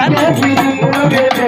அங்கே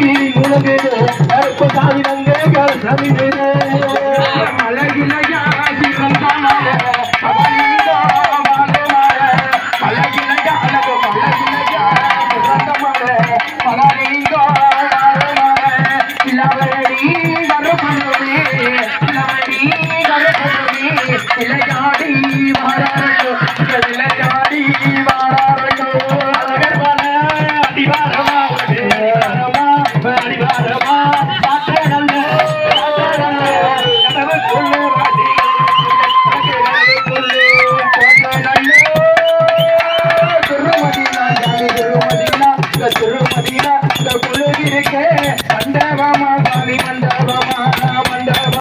இனி முழங்குது கருப்பு சாமி அங்கே கருசாமி ಇಲ್ಲ